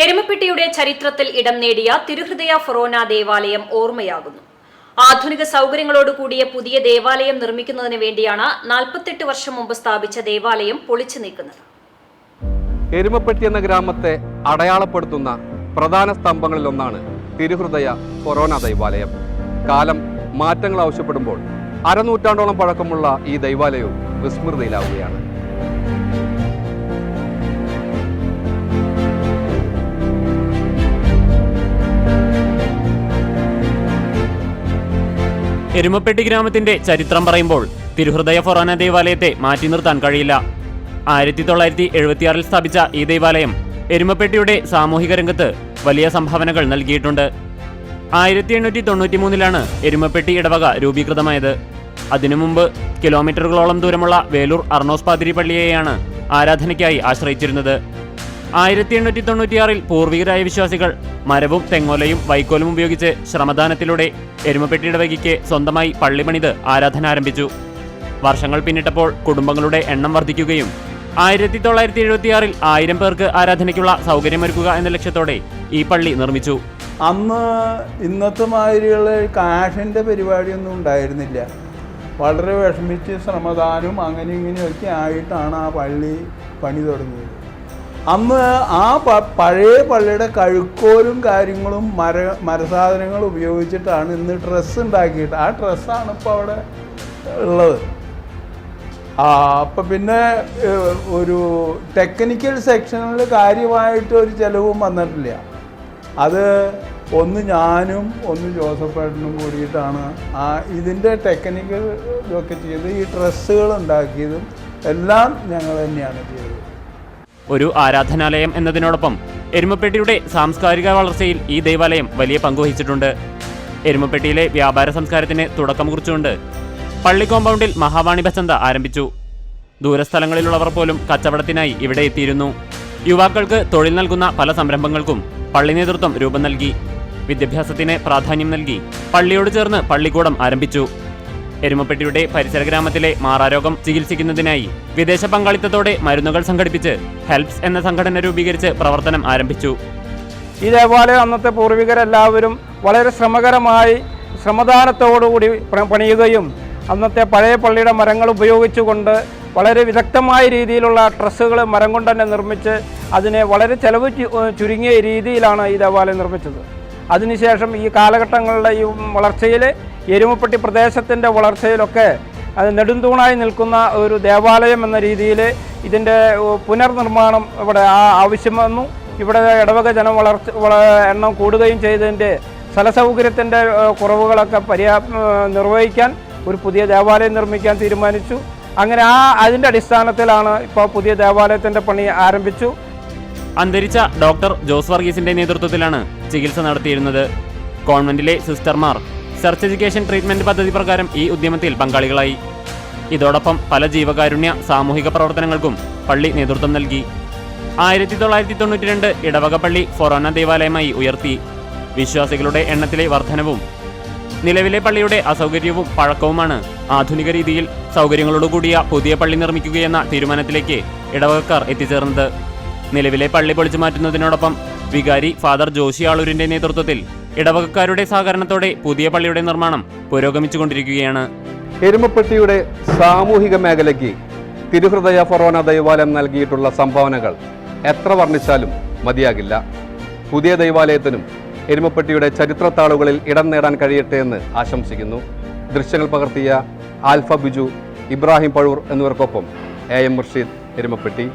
എരുമപ്പെട്ടിയുടെ ചരിത്രത്തിൽ ഇടം നേടിയ തിരുഹൃദയ ഫൊറോന ദേവാലയം ഓർമ്മയാകുന്നു. ആധുനിക സൗകര്യങ്ങളോട് കൂടിയ പുതിയ ദേവാലയം നിർമ്മിക്കുന്നതിന് വേണ്ടിയാണ് നാൽപ്പത്തെട്ട് വർഷം മുമ്പ് സ്ഥാപിച്ച ദേവാലയം പൊളിച്ചു നീക്കുന്നത്. എരുമപ്പെട്ടി എന്ന ഗ്രാമത്തെ അടയാളപ്പെടുത്തുന്ന പ്രധാന സ്തംഭങ്ങളിലൊന്നാണ് തിരുഹൃദയ ഫൊറോന ദൈവാലയം. കാലം മാറ്റങ്ങൾ ആവശ്യപ്പെടുമ്പോൾ അരനൂറ്റാണ്ടോളം പഴക്കമുള്ള ഈ ദൈവാലയവും വിസ്മൃതിയിലാവുകയാണ്. എരുമപ്പെട്ടി ഗ്രാമത്തിന്റെ ചരിത്രം പറയുമ്പോൾ തിരുഹൃദയ ഫൊറാന ദേവാലയത്തെ മാറ്റി നിർത്താൻ കഴിയില്ല. ആയിരത്തി തൊള്ളായിരത്തി എഴുപത്തിയാറിൽ സ്ഥാപിച്ച ഈ ദേവാലയം എരുമപ്പെട്ടിയുടെ സാമൂഹിക രംഗത്ത് വലിയ സംഭാവനകൾ നൽകിയിട്ടുണ്ട്. ആയിരത്തി എണ്ണൂറ്റി തൊണ്ണൂറ്റി മൂന്നിലാണ് എരുമപ്പെട്ടി ഇടവക രൂപീകൃതമായത്. അതിനു മുമ്പ് കിലോമീറ്ററുകളോളം ദൂരമുള്ള വേലൂർ അർണോസ് പാതിരി പള്ളിയെയാണ് ആരാധനയ്ക്കായി ആശ്രയിച്ചിരുന്നത്. ആയിരത്തി എണ്ണൂറ്റി തൊണ്ണൂറ്റിയാറിൽ പൂർവികരായ വിശ്വാസികൾ മരവും തെങ്ങോലയും വൈക്കോലും ഉപയോഗിച്ച് ശ്രമദാനത്തിലൂടെ എരുമപ്പെട്ടിയുടെ വകിക്ക് സ്വന്തമായി പള്ളി പണിത് ആരാധന ആരംഭിച്ചു വർഷങ്ങൾ പിന്നിട്ടപ്പോൾ കുടുംബങ്ങളുടെ എണ്ണം വർദ്ധിക്കുകയും ആയിരത്തി തൊള്ളായിരത്തി എഴുപത്തിയാറിൽ ആയിരം പേർക്ക് ആരാധനയ്ക്കുള്ള സൗകര്യമൊരുക്കുക എന്ന ലക്ഷ്യത്തോടെ ഈ പള്ളി നിർമ്മിച്ചു. അന്ന് ഇന്നത്തെ മാതിരിയുള്ള കാഷിന്റെ പരിപാടിയൊന്നും ഉണ്ടായിരുന്നില്ല. വളരെ വിഷമിച്ച് ശ്രമദാനവും അങ്ങനെ ഇങ്ങനെയൊക്കെ ആയിട്ടാണ് ആ പള്ളി പണി തുടങ്ങിയത്. അന്ന് ആ പഴയ പള്ളിയുടെ കഴുക്കോലും കാര്യങ്ങളും മര മരസാധനങ്ങളും ഉപയോഗിച്ചിട്ടാണ് ഇന്ന് ഡ്രസ്സ് ഉണ്ടാക്കിയിട്ട്. ആ ഡ്രസ്സാണ് ഇപ്പോൾ അവിടെ ഉള്ളത്. ആ അപ്പം പിന്നെ ഒരു ടെക്നിക്കൽ സെക്ഷനിൽ കാര്യമായിട്ട് ഒരു ചിലവും വന്നിട്ടില്ല. അത് ഒന്ന് ഞാനും ഒന്ന് ജോസഫേട്ടനും കൂടിയിട്ടാണ് ആ ഇതിന്റെ ടെക്നിക്കൽ ഇതൊക്കെ ചെയ്ത് ഈ ഡ്രസ്സുകൾ ഉണ്ടാക്കിയതും എല്ലാം ഞങ്ങൾ തന്നെയാണ് ചെയ്തത്. ഒരു ആരാധനാലയം എന്നതിനോടൊപ്പം എരുമപ്പെട്ടിയുടെ സാംസ്കാരിക വളർച്ചയിൽ ഈ ദേവാലയം വലിയ പങ്കുവഹിച്ചിട്ടുണ്ട് എരുമപ്പെട്ടിയിലെ വ്യാപാര സംസ്കാരത്തിന് തുടക്കം കുറിച്ചുകൊണ്ട് പള്ളി കോമ്പൗണ്ടിൽ മഹാവാണി ബസന്ത ആരംഭിച്ചു. ദൂരസ്ഥലങ്ങളിലുള്ളവർ പോലും കച്ചവടത്തിനായി ഇവിടെ എത്തിയിരുന്നു. യുവാക്കൾക്ക് തൊഴിൽ നൽകുന്ന പല സംരംഭങ്ങൾക്കും പള്ളി നേതൃത്വം രൂപം നൽകി. വിദ്യാഭ്യാസത്തിന് പ്രാധാന്യം നൽകി പള്ളിയോട് ചേർന്ന് പള്ളിക്കൂടം ആരംഭിച്ചു. എരുമപ്പെട്ടിയുടെ പരിസര ഗ്രാമത്തിലെ മാറാരോഗം ചികിത്സിക്കുന്നതിനായി വിദേശ പങ്കാളിത്തത്തോടെ മരുന്നുകൾ സംഘടിപ്പിച്ച് ഹെൽപ്സ് എന്ന സംഘടന രൂപീകരിച്ച് പ്രവർത്തനം ആരംഭിച്ചു. ഇതേപോലെ അന്നത്തെ പൂർവികരെല്ലാവരും വളരെ ശ്രമകരമായി ശ്രമദാനത്തോടുകൂടി പണിയുകയും അന്നത്തെ പഴയ പള്ളിയുടെ മരങ്ങൾ ഉപയോഗിച്ചുകൊണ്ട് വളരെ വിദഗ്ധമായ രീതിയിലുള്ള ട്രസ്സുകൾ മരം കൊണ്ട് തന്നെ നിർമ്മിച്ച് അതിനെ വളരെ ചെലവ് ചുരുങ്ങിയ രീതിയിലാണ് ഈ ദേവാലയം നിർമ്മിച്ചത് അതിനുശേഷം ഈ കാലഘട്ടങ്ങളുടെ ഈ വളർച്ചയിൽ എരുമപ്പെട്ടി പ്രദേശത്തിന്റെ വളർച്ചയിലൊക്കെ അത് നെടുന്തൂണായി നിൽക്കുന്ന ഒരു ദേവാലയം എന്ന രീതിയിൽ ഇതിന്റെ പുനർനിർമ്മാണം ഇവിടെ ആവശ്യം വന്നു. ഇവിടെ ഇടവക ജനം വളർച്ച വള- എണ്ണം കൂടുകയും ചെയ്തതിന്റെ സ്ഥലസൗകര്യത്തിന്റെ കുറവുകളൊക്കെ പര്യാ നിർവഹിക്കാൻ ഒരു പുതിയ ദേവാലയം നിർമ്മിക്കാൻ തീരുമാനിച്ചു. അങ്ങനെ ആ അതിന്റെ അടിസ്ഥാനത്തിലാണ് ഇപ്പോൾ പുതിയ ദേവാലയത്തിന്റെ പണി ആരംഭിച്ചു. അന്തരിച്ച ഡോക്ടർ ജോസ് വർഗീസിന്റെ നേതൃത്വത്തിലാണ് ചികിത്സ നടത്തിയിരുന്നത്. കോൺവെന്റിലെ സിസ്റ്റർമാർ സെർച്ച് എഡ്യൂക്കേഷൻ ട്രീറ്റ്മെന്റ് പദ്ധതി പ്രകാരം ഈ ഉദ്യമത്തിൽ പങ്കാളികളായി. ഇതോടൊപ്പം പല ജീവകാരുണ്യ സാമൂഹിക പ്രവർത്തനങ്ങൾക്കും പള്ളി നേതൃത്വം നൽകി. ആയിരത്തി തൊള്ളായിരത്തി തൊണ്ണൂറ്റി രണ്ട് ഇടവക പള്ളി ഫൊറോന ദേവാലയമായി ഉയർത്തി. വിശ്വാസികളുടെ എണ്ണത്തിലെ വർധനവും നിലവിലെ പള്ളിയുടെ അസൗകര്യവും പഴക്കവുമാണ് ആധുനിക രീതിയിൽ സൗകര്യങ്ങളോടുകൂടിയ പുതിയ പള്ളി നിർമ്മിക്കുകയെന്ന തീരുമാനത്തിലേക്ക് ഇടവകക്കാർ എത്തിച്ചേർന്നത്. നിലവിലെ പള്ളി പൊളിച്ചു മാറ്റുന്നതിനോടൊപ്പം വികാരി ഫാദർ ജോഷി ആളൂരിന്റെ നേതൃത്വത്തിൽ ഇടവകക്കാരുടെ സഹകരണത്തോടെ പുതിയ പള്ളിയുടെ നിർമ്മാണം പുരോഗമിച്ചുകൊണ്ടിരിക്കുകയാണ്. എരുമപ്പെട്ടിയുടെ സാമൂഹിക മേഖലയ്ക്ക് തിരുഹൃദയ ഫൊറോന ദൈവാലയം നൽകിയിട്ടുള്ള സംഭാവനകൾ എത്ര വർണിച്ചാലും മതിയാകില്ല. പുതിയ ദൈവാലയത്തിനും എരുമപ്പെട്ടിയുടെ ചരിത്രത്താളുകളിൽ ഇടം നേടാൻ കഴിയട്ടെ എന്ന് ആശംസിക്കുന്നു. ദൃശ്യങ്ങൾ പകർത്തിയ ആൽഫ ബിജു ഇബ്രാഹിം പഴൂർ എന്നിവർക്കൊപ്പം എ എം മുർഷീദ് എരുമപ്പെട്ടി.